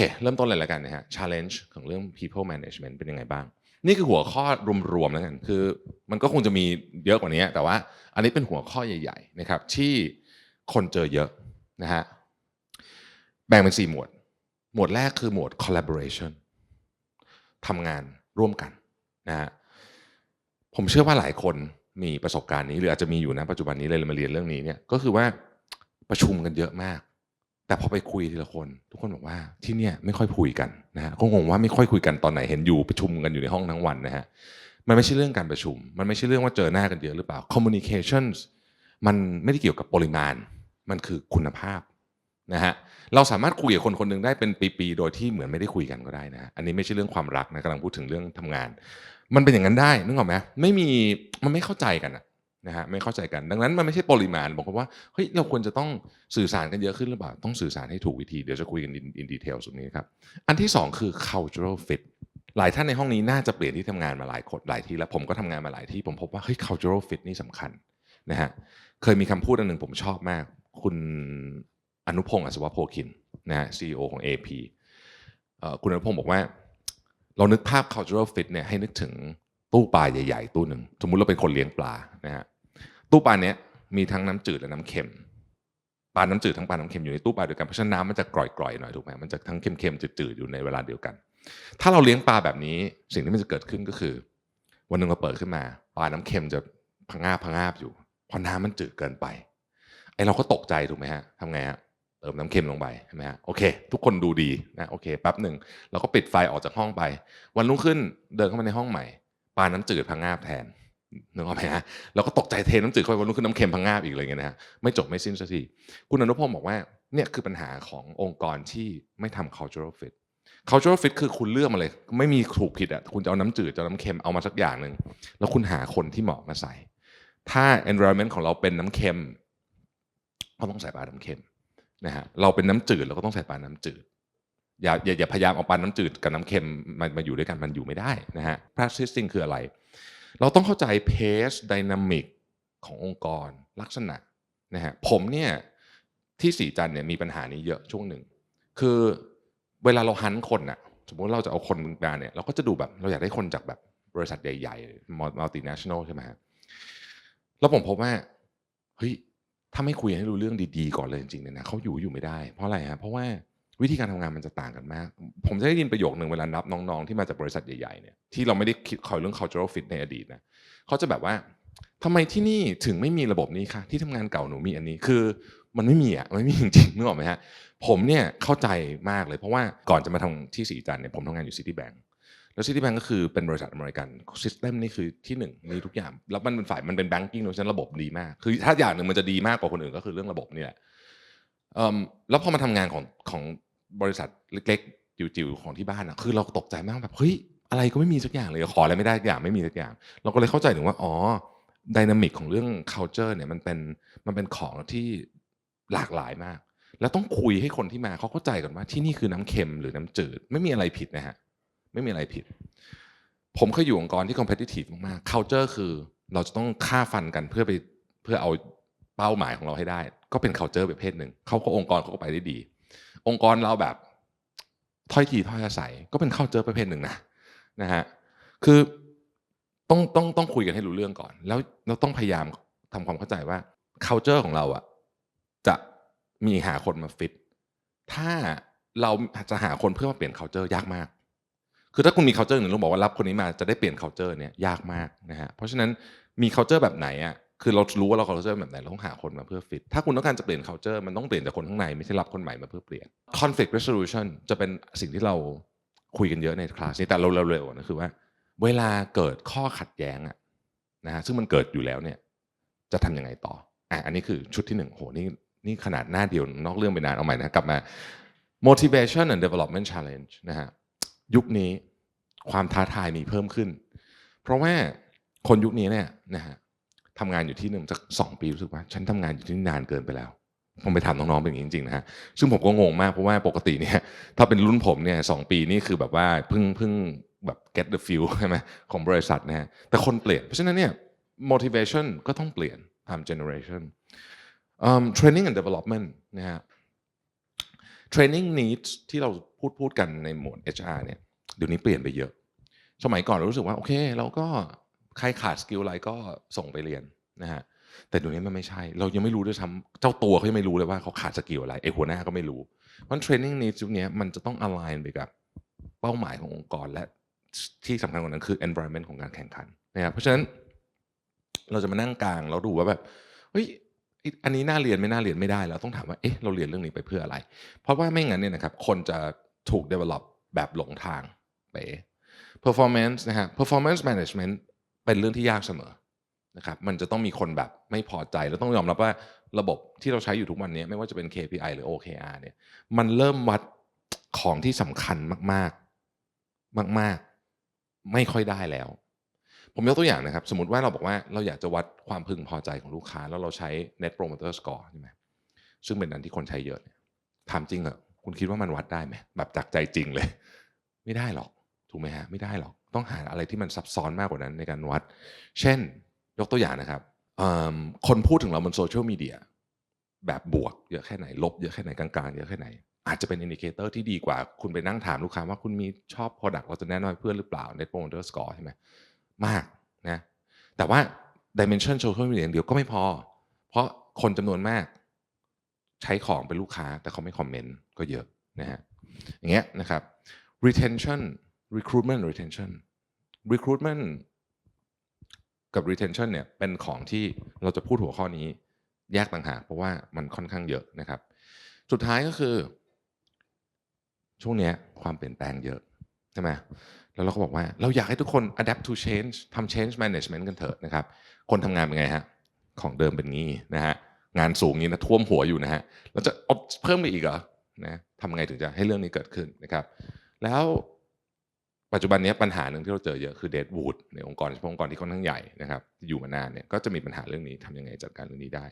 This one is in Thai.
เคเริ่มต้นเลยแล้วกันนะฮะ challenge ของเรื่อง people management เป็นยังไงบ้าง นี่คือหัวข้อรวมๆแล้วกันคือมันก็คงจะมีเยอะกว่านี้ แต่ว่าอันนี้เป็นหัวข้อใหญ่ ๆ นะครับ ที่คนเจอเยอะนะฮะแบ่งเป็น4หมวด หมวดแรกคือหมวด collaboration ทำงานร่วมกันนะฮะผมเชื่อว่าหลายคนมีประสบการณ์นี้หรืออาจจะมีอยู่นะปัจจุบันนี้เลยมาเรียนเรื่องนี้เนี่ยก็คือว่าประชุมกันเยอะมาก แต่พอไปคุยทีละคน ทุกคนบอกว่าที่เนี่ยไม่ค่อยคุยกันนะฮะก็งงว่าไม่ค่อยคุยกันตอนไหนเห็นอยู่ประชุมกันอยู่ในห้องทั้งวันนะฮะมันไม่ใช่เรื่องการประชุม มันไม่ใช่เรื่องว่าเจอหน้ากันเยอะหรือเปล่า communications มันไม่ได้เกี่ยวกับปริมาณ มันคือคุณภาพนะฮะเราสามารถคุยกับคนคนหนึ่งได้เป็นปีๆ โดยที่เหมือนไม่ได้คุยกันก็ได้นะ อันนี้ไม่ใช่เรื่องความรักนะกำลังพูดถึงเรื่องทำงาน มันเป็นอย่างนั้นได้นึกออกไหมไม่มีมันไม่เข้าใจกันอะ นะฮะไม่เข้าใจกันดังนั้นมันไม่ใช่ปริมาณบอกว่าเฮ้ยเราควรจะต้องสื่อสารกันเยอะขึ้นหรือเปล่าต้องสื่อสารให้ถูกวิธีเดี๋ยวจะคุยกันอินดีเทลสุดนี้ครับอันที่สองคือ cultural fit หลายท่านในห้องนี้น่าจะเปลี่ยนที่ทำงานมาหลายคนหลายที่แล้วผมก็ทำงานมาหลายที่ผมพบว่าเฮ้ย cultural fit นี่สำคัญนะฮะเคยมีคำพูดอันหนึ่งผมชอบมาก คุณอนุพงศ์อัศวโพคินนะฮะ CEO ของ AP เอ่อคุณอนุพงศ์บอกว่า เรานึกภาพ cultural fit เนี่ยให้นึกถึงตู้ปลาใหญ่ ๆ ตู้หนึ่ง สมมุติเราเป็นคนเลี้ยงปลานะฮะ ตู้ปลาเนี้ยมีทั้งน้ำจืดและน้ำเค็มปลาน้ำจืดทั้งปลาน้ำเค็มอยู่ในตู้ปลาเดียวกันเพราะฉะนั้นน้ำมันจะกร่อยๆหน่อยถูกไหมมันจะทั้งเค็มๆจืดๆอยู่ในเวลาเดียวกัน ถ้าเราเลี้ยงปลาแบบนี้สิ่งที่มันจะเกิดขึ้นก็คือ วันหนึ่งเราเปิดขึ้นมาปลาน้ำเค็มจะพังงาบพังงาบอยู่เพราะน้ำมันจืดเกินไปไอเราก็ตกใจถูกไหมฮะทำไงฮะเติมน้ำเค็มลงไปใช่ไหมฮะโอเค ทุกคนดูดีนะโอเคแป๊บหนึ่งเราก็ปิดไฟออกจากห้องไป วันรุ่งขึ้นเดินเข้ามาในห้องใหม่ปลาน้ำจืดพังงาบแทน นึกออกไหมฮะเราก็ตกใจเทน้ำจืดเข้าไปวันรุ่งขึ้นน้ำเค็มพังงาบอีกอะไรเงี้ยนะฮะไม่จบไม่สิ้นสักทีคุณอนุพงศ์บอกว่าเนี่ยคือปัญหาขององค์กรที่ไม่ทำ cultural fit cultural fit คือคุณเลือกมาเลย ไม่มีถูกผิดอะคุณจะเอาน้ำจืดจะเอาน้ำเค็มเอามาสักอย่างหนึ่งแล้วคุณหาคนที่เหมาะมาใส่ ถ้า environment ของเราเป็นน้ำเค็มก็ต้องใส่ปลาน้ำเค็มนะฮะเราเป็นน้ำจืดเราก็ต้องใส่ปลาน้ำจืดอย่าอย่าอย่าพยายามเอาปลาน้ำจืดกับน้ำเค็มมามาอยู่ด้วยกันมันอยู่ไม่ได้นะฮะ practicing คืออะไร เราต้องเข้าใจ pace dynamic ขององค์กรลักษณะนะฮะผมเนี่ยที่สีจันเนี่ยมีปัญหานี้เยอะช่วงหนึ่ง คือเวลาเราหันคนน่ะสมมติเราจะเอาคนมาเนี่ยเราก็จะดูแบบเราอยากได้คนจากแบบบริษัทใหญ่ๆ multinational ใช่ไหมฮะแล้วผมพบว่าเฮ้ยถ้าไม่คุยให้รู้เรื่องดีๆ ก่อนเลยจริงๆเนี่ยนะเขาอยู่อยู่ไม่ได้ เพราะอะไรฮะเพราะว่า วิธีการทำงานมันจะต่างกันมาก ผมจะได้ยินประโยคหนึ่งเวลานับน้องๆ ที่มาจากบริษัทใหญ่ๆเนี่ยที่เราไม่ได้คิดคอยเรื่อง cultural fit ในอดีตนะเขาจะแบบว่าทำไมที่นี่ถึงไม่มีระบบนี้คะที่ทำงานเก่าหนูมีอันนี้คือมันไม่มีอะมันไม่มีจริงๆนึกออกไหมฮะผมเนี่ยเข้าใจมากเลยเพราะว่าก่อนจะมาทำที่สีจันเนี่ยผมทำงานอยู่ซิตี้แบงก์แล้วซิตี้แบงก์ก็คือเป็นบริษัทอเมริกันซิสเต็มนี่คือที่หนึ่งมีทุกอย่าง แล้วมันเป็นฝ่ายมันเป็นแบงกิ้งโดยฉะนั้นระบบดีมาก คือถ้าอย่างหนึ่งมันจะดีมากกว่าคนอื่นก็คือเรื่องระบบนี่แหละแล้วพอมาทำงานของของ บริษัทเล็กๆจิ๋วๆของที่บ้านอะคือเราตกใจมากแบบเฮ้ยอะไรก็ไม่มีสักอย่างเลยขออะไรไม่ได้สักอย่างไม่มีสักอย่าง เราก็เลยเข้าใจถึงว่าอ๋อดินามิกของเรื่อง culture เนี่ยมันเป็นมันเป็นของที่หลากหลายมาก แล้วต้องคุยให้คนที่มาเขาเข้าใจก่อนว่าที่นี่คือน้ำเค็มหรือน้ำจืด ไม่มีอะไรผิดนะฮะไม่มีอะไรผิด ผมเคยอยู่องค์กรที่ competitive มากๆ culture คือเราจะต้องฆ่าฟันกันเพื่อไปเพื่อเอาเป้าหมายของเราให้ได้ ก็เป็น culture ประเภทหนึ่งเขาก็องค์กรเขาก็ไปได้ดี องค์กรเราแบบถ้อยทีถ้อยอาศัยก็เป็น culture ประเภทหนึ่งนะนะฮะคือต้องต้องต้องคุยกันให้รู้เรื่องก่อน แล้วเราต้องพยายามทำความเข้าใจว่า culture ของเราอะจะมีหาคนมาฟิตถ้าเราจะหาคนเพื่อมาเปลี่ยน culture ยากมาก คือถ้าคุณมี culture หนึ่งต้องบอกว่ารับคนนี้มาจะได้เปลี่ยน culture เนี่ยยากมากนะฮะเพราะฉะนั้นมี culture แบบไหนอะ คือเรารู้ว่าเรา culture แบบไหนเราต้องหาคนมาเพื่อฟิตถ้าคุณต้องการจะเปลี่ยน culture มันต้องเปลี่ยนจากคนข้างในไม่ใช่รับคนใหม่มาเพื่อเปลี่ยน conflict resolution จะเป็นสิ่งที่เราคุยกันเยอะในคลาสนี้แต่เราเร็วๆนะคือว่า เวลาเกิดข้อขัดแย้งอะนะฮะซึ่งมันเกิดอยู่แล้วเนี่ย จะทำยังไงต่ออะอันนี้คือชุดที่หนึ่งโหนี่นี่ขนาดหน้าเดียวนอกเรื่องไปนานเอาใหม่นะกลับมา motivation and development challenge นะฮะยุคนี้ความท้าทายมีเพิ่มขึ้น เพราะว่าคนยุคนี้เนี่ยนะฮะ ทำงานอยู่ที่หนึ่งสักสองปีรู้สึกว่า ฉันทำงานอยู่ที่นี่นานเกินไปแล้วผมไปถามน้องๆเป็นอย่างนี้จริงๆนะฮะซึ่งผมก็งงมากเพราะว่าปกติเนี่ยถ้าเป็นรุ่นผมเนี่ยสองปีนี่คือแบบว่าเพิ่งเพิ่งแบบ get the feel ใช่ไหมของบริษัทนะฮะแต่คนเปลี่ยน เพราะฉะนั้นเนี่ย motivation ก็ต้องเปลี่ยนตาม generation um, training and development นะฮะ training needs ที่เราพูดพูดกันในหมวด HR เนี่ยเดี๋ยวนี้เปลี่ยนไปเยอะ สมัยก่อนเรารู้สึกว่าโอเค เราก็ ใครขาดสกิลอะไรก็ส่งไปเรียนนะฮะแต่เดี๋ยวนี้มันไม่ใช่ เรายังไม่รู้ด้วยซ้ำเจ้าตัวเขายังไม่รู้เลยว่าเขาขาดสกิลอะไรไอ้หัวหน้าก็ไม่รู้เพราะ training needs ยุคนี้มันจะต้อง align ไปกับเป้าหมายขององค์กรและที่สำคัญกว่านั้นคือ environment ของการแข่งขันนะครับเพราะฉะนั้นเราจะมานั่งกลางแล้วดูว่าแบบเฮ้ยอ้อันนี้น่าเรียนไม่น่าเรียนไม่ได้เราต้องถามว่าเอ๊ะเราเรียนเรื่องนี้ไปเพื่ออะไร เพราะว่าไม่งั้นเนี่ยนะครับคนจะถูก develop แบบหลงทางไป performance นะฮะ performance management เป็นเรื่องที่ยากเสมอนะครับมันจะต้องมีคนแบบไม่พอใจแล้วต้องยอมรับว่าระบบที่เราใช้อยู่ทุกวันนี้ไม่ว่าจะเป็น KPI หรือ OKR เนี่ยมันเริ่มวัดของที่สำคัญมากๆ มาก ๆ ไม่ค่อยได้แล้ว ผมยกตัวอย่างนะครับ สมมติว่าเราบอกว่าเราอยากจะวัดความพึงพอใจของลูกค้า แล้วเราใช้ net promoter score ใช่ไหมซึ่งเป็นอันที่คนใช้เยอะเนี่ยถามจริงเหรอคุณคิดว่ามันวัดได้ไหมแบบจากใจจริงเลย ไม่ได้หรอก ถูกไหมฮะไม่ได้หรอก ต้องหาอะไรที่มันซับซ้อนมากกว่านั้นในการวัด เช่นยกตัวอย่างนะครับคนพูดถึงเราบนโซเชียลมีเดียแบบบวกเยอะแค่ไหน ลบเยอะแค่ไหนกลางๆ เยอะแค่ไหน อาจจะเป็นอินดิเคเตอร์ที่ดีกว่า คุณไปนั่งถามลูกค้าว่าคุณมีชอบ Product เราจะแนะนำเพื่อนหรือเปล่า Net Promoter Score ใช่ไหมมากนะแต่ว่า Dimension Social Media อย่างเดียวก็ไม่พอ เพราะคนจำนวนมากใช้ของเป็นลูกค้าแต่เขาไม่คอมเมนต์ก็เยอะนะฮะอย่างเงี้ยนะครับ retention recruitment retention recruitment กับ retention เนี่ยเป็นของที่เราจะพูดหัวข้อนี้แยกต่างหากเพราะว่ามันค่อนข้างเยอะนะครับ สุดท้ายก็คือ ช่วงนี้ความเปลี่ยนแปลงเยอะใช่ไหมแล้วเราก็บอกว่าเราอยากให้ทุกคน adapt to change ทำ change management กันเถอะนะครับ คนทำงานเป็นไงฮะ ของเดิมเป็นงี้นะฮะ งานสูงนี้นะท่วมหัวอยู่นะฮะเราจะเอาเพิ่มไปอีกเหรอนะทำไงถึงจะให้เรื่องนี้เกิดขึ้นนะครับ แล้ว ปัจจุบันนี้ปัญหาหนึ่งที่เราเจอเยอะคือเดดวูดในองค์กรเฉพาะองค์กรที่ค่อนข้างใหญ่นะครับที่อยู่มานานเนี่ยก็จะมีปัญหาเรื่องนี้ทำยังไงจัดการเรื่องนี้ได้